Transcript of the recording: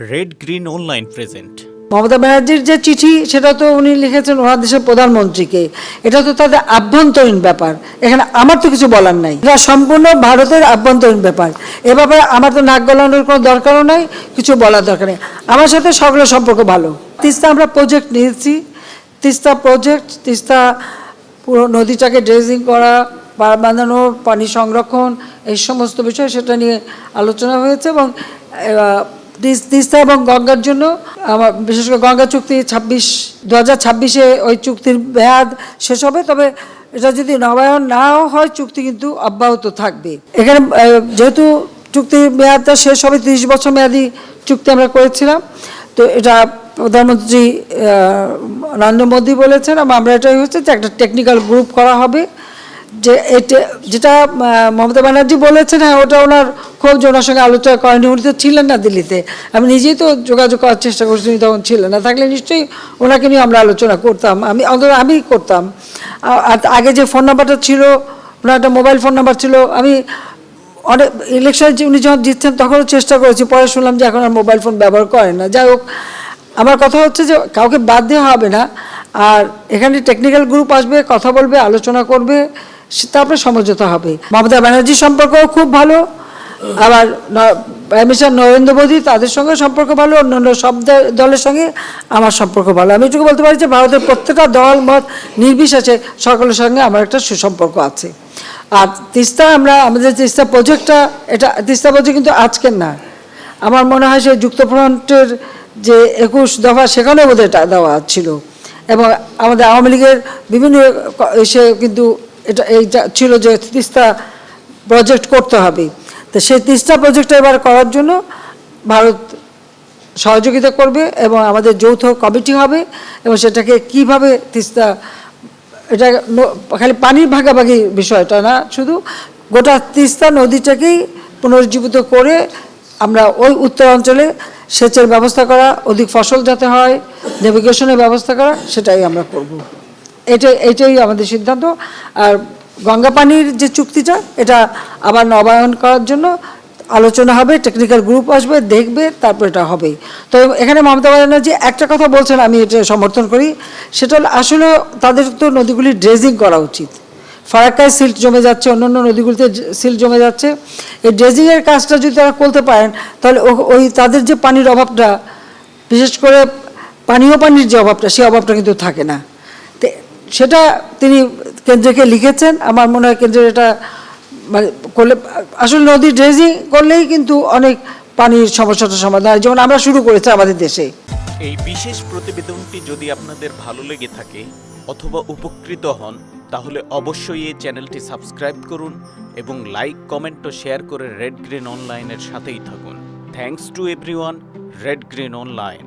Red green online present Mamata ব্যানার্জির যে চিঠি, সেটা তো উনি লিখেছেন ওনার দেশের প্রধানমন্ত্রীকে। এটা তো তাদের আভ্যন্তরীণ ব্যাপার। এখানে আমার তো কিছু বলার নাই। এটা সম্পূর্ণ ভারতের আভ্যন্তরীণ ব্যাপার। এ ব্যাপারে আমার তো নাক গলানোর কোনো দরকারও নাই, কিছু বলার দরকার নেই। আমার সাথে সকলের সম্পর্ক ভালো। তিস্তা আমরা প্রজেক্ট নিয়েছি। তিস্তা প্রজেক্ট তিস্তা পুরো নদীটাকে ড্রেজিং করা পার বাঁধানো, পানি সংরক্ষণ, এই সমস্ত বিষয় সেটা নিয়ে আলোচনা হয়েছে এবং তিস্তা এবং গঙ্গার জন্য আমার, বিশেষ করে গঙ্গা চুক্তি ছাব্বিশ দু হাজার ছাব্বিশে ওই চুক্তির মেয়াদ শেষ হবে, তবে এটা যদি নবায়ন নাও হয়, চুক্তি কিন্তু অব্যাহত থাকবে। এখানে যেহেতু চুক্তির মেয়াদটা শেষ হবে, তিরিশ বছর মেয়াদি চুক্তি আমরা করেছিলাম, তো এটা প্রধানমন্ত্রী নরেন্দ্র মোদী বলেছেন আমরা এটাই হচ্ছে যে একটা টেকনিক্যাল গ্রুপ করা হবে। যে এটা, যেটা মমতা ব্যানার্জি বলেছেন হ্যাঁ ওটা ওনার খুব ওনার সঙ্গে আলোচনা করেনি উনি তো ছিলেন না দিল্লিতে। আমি নিজেই তো যোগাযোগ করার চেষ্টা করছি, উনি তখন ছিলেন না। থাকলে নিশ্চয়ই ওনাকে নিয়ে আমরা আলোচনা করতাম। আমি, অন্তত আমি করতাম। আর আগে যে ফোন নাম্বারটা ছিল, ওনার একটা মোবাইল ফোন নাম্বার ছিল, আমি অনেক, ইলেকশন উনি যখন জিতছেন, তখনও চেষ্টা করেছি, পরে শুনলাম যে এখন আর মোবাইল ফোন ব্যবহার করেন না। যাই হোক, আমার কথা হচ্ছে যে কাউকে বাদ দেওয়া হবে না। আর এখানে টেকনিক্যাল গ্রুপ আসবে, কথা বলবে, আলোচনা করবে। তারপরে সমঝোতা হবে। মমতা ব্যানার্জির সম্পর্কও খুব ভালো, আবার মিনিস্টার নরেন্দ্র মোদী তাদের সঙ্গে সম্পর্ক ভালো, অন্যান্য সব দলের সঙ্গে আমার সম্পর্ক ভালো। আমি এটুকু বলতে পারি যে ভারতের প্রত্যেকটা দল, মত নির্বিশেষে সকলের সঙ্গে আমার একটা সুসম্পর্ক আছে। আর তিস্তা আমরা, আমাদের তিস্তা প্রজেক্টটা এটা তিস্তা প্রজেক্ট কিন্তু আজকের না। আমার মনে হয় সেই যুক্তফ্রন্টের যে একুশ দফা সেখানেও বোধহয় এটা দেওয়া ছিল। এবং আমাদের আওয়ামী লীগের বিভিন্ন এসে কিন্তু এটা এইটা ছিল যে তিস্তা প্রজেক্ট করতে হবে। তো সেই তিস্তা প্রজেক্টটা এবার করার জন্য ভারত সহযোগিতা করবে এবং আমাদের যৌথ কমিটি হবে এবং সেটাকে কীভাবে তিস্তা, এটা খালি পানির ভাগাভাগি বিষয়টা না, শুধু গোটা তিস্তা নদীটাকেই পুনরুজ্জীবিত করে আমরা ওই উত্তরাঞ্চলে সেচের ব্যবস্থা করা, অধিক ফসল যাতে হয় নেভিগেশনের ব্যবস্থা করা, সেটাই আমরা করব। এটাই এটাই আমাদের সিদ্ধান্ত। আর গঙ্গা পানির যে চুক্তিটা, এটা আবার নবায়ন করার জন্য আলোচনা হবে টেকনিক্যাল গ্রুপ আসবে, দেখবে, তারপর এটা হবে তো এখানে মমতা ব্যানার্জি একটা কথা বলছেন, আমি এটা সমর্থন করি। সেটা আসলে তাদের তো নদীগুলি ড্রেজিং করা উচিত। ফারাক্কায় সিল্ট জমে যাচ্ছে, অন্যান্য নদীগুলিতে সিল্ট জমে যাচ্ছে। এই ড্রেজিংয়ের কাজটা যদি তারা করতে পারেন, তাহলে ওই তাদের যে পানির অভাবটা, বিশেষ করে পানীয় পানির যে অভাবটা সেই অভাবটা কিন্তু থাকে না। সেটা তিনি কেন্দ্রকে লিখেছেন। আমার মনে হয় কেন্দ্রের এটা মানে করলে, আসলে নদী ড্রেজিং করলেই কিন্তু অনেক পানির সমস্যাটার সমাধান হয়। যেমন আমরা শুরু করেছি আমাদের দেশে। এই বিশেষ প্রতিবেদনটি যদি আপনাদের ভালো লেগে থাকে অথবা উপকৃত হন, তাহলে অবশ্যই এই চ্যানেলটি সাবস্ক্রাইব করুন এবং লাইক, কমেন্ট ও শেয়ার করে রেড গ্রিন অনলাইনের সাথেই থাকুন। Thanks to everyone red green online